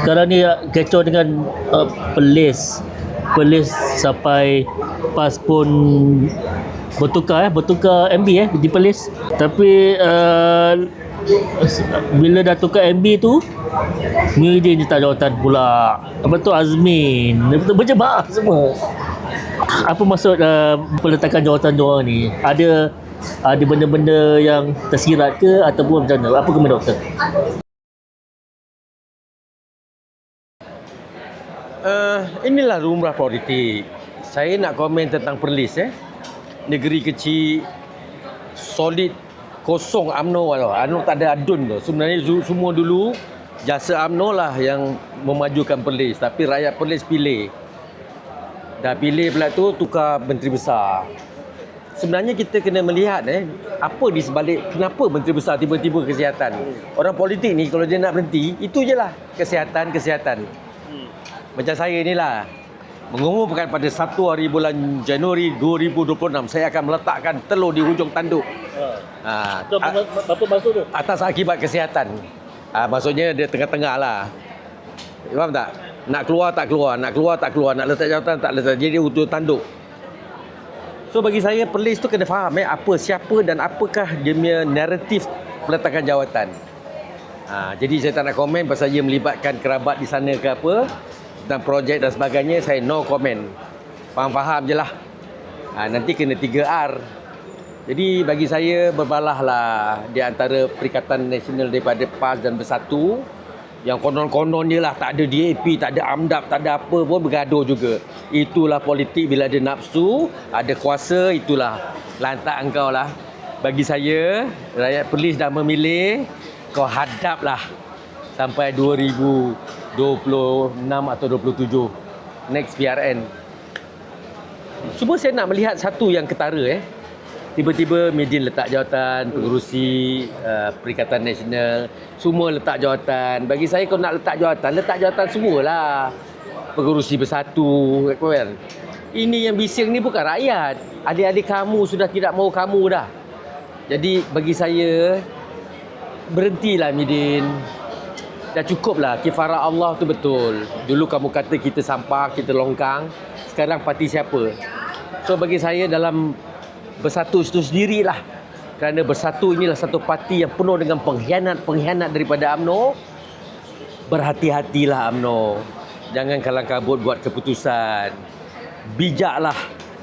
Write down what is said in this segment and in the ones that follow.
Sekarang ni uh, kecoh dengan uh, pelis. Pelis sampai pas pun bertukar eh, bertukar MB eh di pelis. Tapi uh, bila dah tukar MB tu Muhyiddin je tak jawatan pula. Apa tu Azmin? Berjemaah semua. Apa maksud uh, peletakan jawatan diorang ni? Ada ada benda-benda yang tersirat ke Ataupun macam mana? Apa komen doktor Uh, inilah lumrah politik. Saya nak komen tentang Perlis eh. Negeri kecil solid kosong UMNO walau. UMNO tak ada adun tu. Sebenarnya semua dulu jasa UMNO lah yang memajukan Perlis. Tapi rakyat Perlis pilih. Dah pilih pula tu tukar menteri besar. Sebenarnya kita kena melihat eh apa di sebalik kenapa menteri besar tiba-tiba kesihatan. Orang politik ni kalau dia nak berhenti itu je lah kesihatan kesihatan. Macam saya ni lah. Mengumumkan pada 1 hari bulan Januari 2026 Saya akan meletakkan telur di hujung tanduk. Ha, Tu apa, maksud tu? Atas akibat kesihatan. Ha, Maksudnya dia tengah-tengah lah. Faham tak? Nak keluar tak keluar. Nak keluar tak keluar. Nak letak jawatan tak letak. Jadi hujung tanduk. So bagi saya Perlis tu kena faham eh Apa, siapa dan apakah dia punya naratif Peletakan jawatan. Ha, jadi saya tak nak komen pasal ia melibatkan kerabat di sana ke apa tentang projek dan sebagainya saya no komen. Faham-faham je lah. Ha, nanti kena 3R. Jadi bagi saya berbalahlah di antara Perikatan Nasional daripada PAS dan Bersatu yang konon-konon je lah tak ada DAP, tak ada AMDAP, tak ada apa pun bergaduh juga. Itulah politik bila ada nafsu, ada kuasa, itulah lantak engkau lah. Bagi saya, rakyat Perlis dah memilih, kau hadaplah sampai 2026 atau 27 next PRN. Cuma saya nak melihat satu yang ketara eh. Tiba-tiba Medin letak jawatan, pengurusi uh, Perikatan Nasional, semua letak jawatan. Bagi saya kau nak letak jawatan, letak jawatan semualah. Pengurusi bersatu, kan? Ini yang bising ni bukan rakyat. Adik-adik kamu sudah tidak mahu kamu dah. Jadi bagi saya berhentilah Midin. Dah cukup lah kifarah Allah tu betul. Dulu kamu kata kita sampah, kita longkang. Sekarang parti siapa? So bagi saya dalam bersatu itu sendirilah. Kerana bersatu inilah satu parti yang penuh dengan pengkhianat-pengkhianat daripada AMNO. Berhati-hatilah AMNO. Jangan kalang kabut buat keputusan. Bijaklah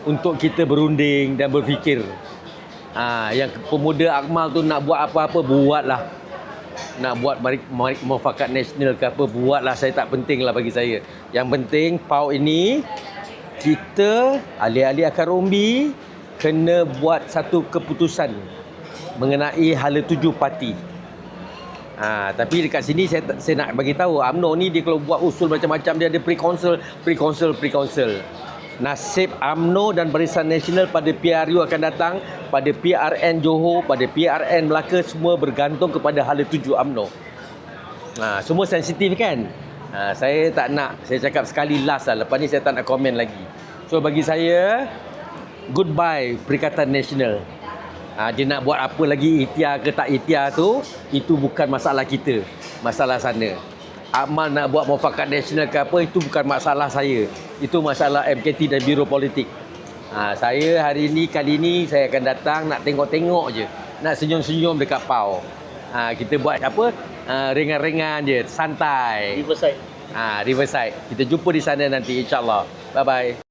untuk kita berunding dan berfikir. Ha, yang pemuda Akmal tu nak buat apa-apa buatlah. Nak buat mari, mari mufakat nasional ke apa buatlah saya tak penting lah bagi saya. Yang penting PAU ini kita ahli-ahli akar umbi kena buat satu keputusan mengenai hala tuju parti. Ha, tapi dekat sini saya saya nak bagi tahu UMNO ni dia kalau buat usul macam-macam dia ada pre-council, pre-council, pre-council. Nasib AMNO dan Barisan Nasional pada PRU akan datang, pada PRN Johor, pada PRN Melaka semua bergantung kepada hala tuju UMNO. Ha, semua sensitif kan? Ha, saya tak nak, saya cakap sekali last lah. Lepas ni saya tak nak komen lagi. So bagi saya, goodbye Perikatan Nasional. Ha, dia nak buat apa lagi ikhtiar ke tak ikhtiar tu, itu bukan masalah kita. Masalah sana. Akmal nak buat mufakat nasional ke apa, itu bukan masalah saya. Itu masalah MKT dan Biro Politik. Ha, saya hari ini, kali ini saya akan datang nak tengok-tengok je. Nak senyum-senyum dekat PAU. Ha, kita buat apa? Ha, ringan-ringan je, santai. Riverside Ha, Riverside. Kita jumpa di sana nanti insyaAllah. Bye-bye.